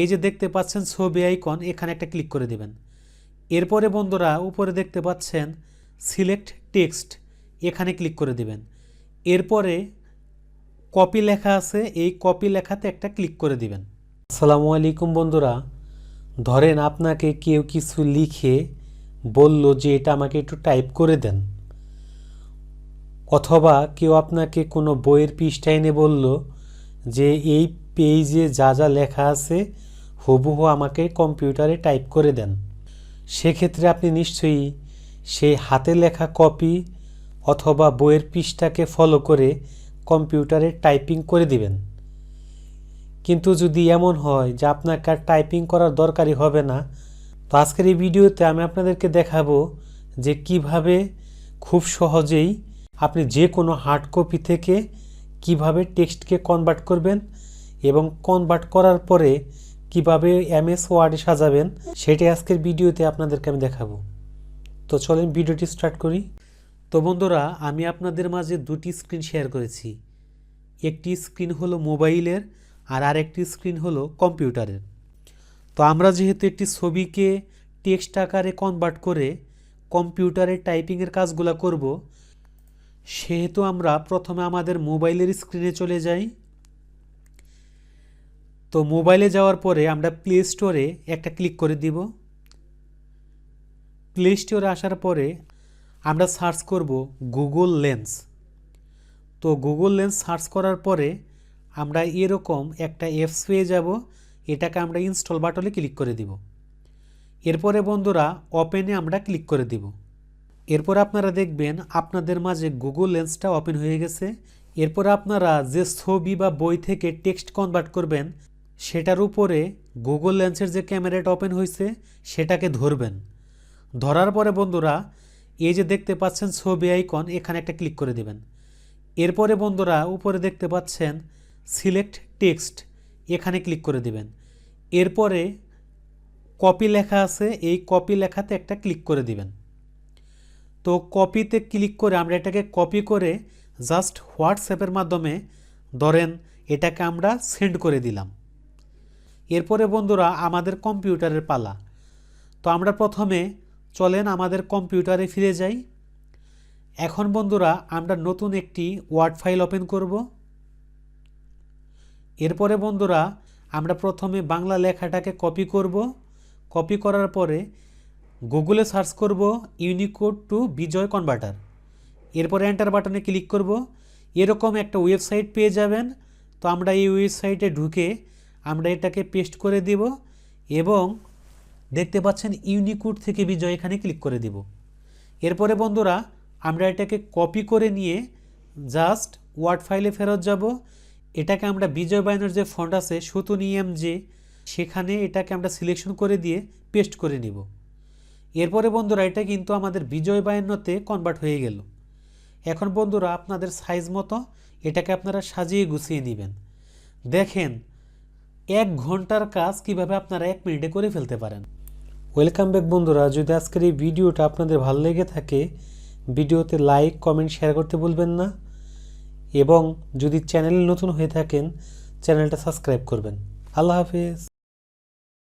এই যে দেখতে পাচ্ছেন ছবি আইকন, এখানে একটা ক্লিক করে দেবেন। এরপরে বন্ধুরা, উপরে দেখতে পাচ্ছেন সিলেক্ট টেক্সট, এখানে ক্লিক করে দেবেন। এরপরে কপি লেখা আছে, এই কপি লেখাতে একটা ক্লিক করে দিবেন। আসসালামু আলাইকুম বন্ধুরা, ধরেন আপনাকে কেউ কিছু লিখে বলল যে এটা আমাকে একটু টাইপ করে দেন। অথবা কেউ আপনাকে কোনো বইয়ের পৃষ্ঠা এনে বলল যে এই পেজে যা যা লেখা আছে হুবহু আমাকে কম্পিউটারে টাইপ করে দেন। সেক্ষেত্রে আপনি নিশ্চয়ই সেই হাতে লেখা কপি অথবা বইয়ের পৃষ্ঠাকে ফলো করে কম্পিউটারে টাইপিং করে দিবেন। কিন্তু যদি এমন হয় যে আপনাকে আর টাইপিং করার দরকারই হবে না, তো আজকের এই ভিডিওতে আমি আপনাদেরকে দেখাবো যে কীভাবে খুব সহজেই আপনি যে কোনো হার্ড কপি থেকে কীভাবে টেক্সটকে কনভার্ট করবেন এবং কনভার্ট করার পরে কীভাবে এম এস ওয়ার্ডে সাজাবেন, সেটাই আজকের ভিডিওতে আপনাদেরকে আমি দেখাবো। তো চলেন ভিডিওটি স্টার্ট করি। তো বন্ধুরা, আমি আপনাদের মাঝে দুটি স্ক্রিন শেয়ার করেছি। একটি স্ক্রিন হলো মোবাইলের আর আরেকটি স্ক্রিন হলো কম্পিউটারের। তো আমরা যেহেতু একটি ছবিকে টেক্সট আকারে কনভার্ট করে কম্পিউটারে টাইপিংয়ের কাজগুলো করব, সেহেতু আমরা প্রথমে আমাদের মোবাইলের স্ক্রিনে চলে যাই। তো মোবাইলে যাওয়ার পরে আমরা প্লে স্টোরে একটা ক্লিক করে দিব। প্লে স্টোরে আসার পরে আমরা সার্চ করব গুগল লেন্স তো গুগল লেন্স সার্চ করার পরে আমরা এরকম একটা অ্যাপস পেয়ে যাব, এটাকে আমরা ইনস্টল বাটনে ক্লিক করে দিব। এরপরে বন্ধুরা ওপেনে আমরা ক্লিক করে দিব। এরপর আপনারা দেখবেন আপনাদের মাঝে গুগল লেন্সটা ওপেন হয়ে গেছে। এরপর আপনারা যে ছবি বা বই থেকে টেক্সট কনভার্ট করবেন সেটার উপরে গুগল লেন্সের যে ক্যামেরাটা ওপেন হয়েছে, সেটাকে ধরবেন। ধরার পরে বন্ধুরা, এই যে দেখতে পাচ্ছেন ছবি আইকন এখানে একটা ক্লিক করে দেবেন। এরপরে বন্ধুরা, উপরে দেখতে পাচ্ছেন সিলেক্ট টেক্সট এখানে ক্লিক করে দেবেন। এরপরে কপি লেখা আছে, এই কপি লেখাতে একটা ক্লিক করে দিবেন। তো কপিতে ক্লিক করে আমরা এটাকে কপি করে জাস্ট হোয়াটসঅ্যাপের মাধ্যমে, ধরেন এটাকে আমরা সেন্ড করে দিলাম। এরপরে বন্ধুরা আমাদের কম্পিউটারের পালা। তো আমরা প্রথমে চলেন আমাদের কম্পিউটারে ফিরে যাই। এখন বন্ধুরা আমরা নতুন একটি ওয়ার্ড ফাইল ওপেন করব। এরপরে বন্ধুরা আমরা প্রথমে বাংলা লেখাটাকে কপি করব। কপি করার পরে গুগলে সার্চ করব ইউনিকোড টু বিজয় কনভার্টার। এরপরে এন্টার বাটনে ক্লিক করব। এরকম একটা ওয়েবসাইট পেয়ে যাবেন। তো আমরা এই ওয়েবসাইটে ঢুকে আমরা এটাকে পেস্ট করে দিব এবং দেখতে পাচ্ছেন ইউনিকোড থেকে বিজয় এখানে ক্লিক করে দিব। এরপরে বন্ধুরা, আমরা এটাকে কপি করে নিয়ে জাস্ট ওয়ার্ড ফাইলে ফেরত যাব। এটাকে আমরা বিজয় বায়নের যে ফন্ট আছে, সুতুন যে সেখানে এটাকে আমরা সিলেকশন করে দিয়ে পেস্ট করে নিব। এরপরে বন্ধুরা, এটা কিন্তু আমাদের বিজয় বায়ান্নতে কনভার্ট হয়ে গেল। এখন বন্ধুরা, আপনাদের সাইজ মতো এটাকে আপনারা সাজিয়ে গুছিয়ে নেবেন। দেখেন এক ঘণ্টার কাজ কীভাবে আপনারা এক মিনিটে করে ফেলতে পারেন? ওয়েলকাম ব্যাক বন্ধুরা। যদি আজকের এই ভিডিওটা আপনাদের ভালো লেগে থাকে, ভিডিওতে লাইক কমেন্ট শেয়ার করতে বলবেন না এবং যদি চ্যানেল নতুন হয়ে থাকেন চ্যানেলটা সাবস্ক্রাইব করবেন। আল্লাহ হাফিজ।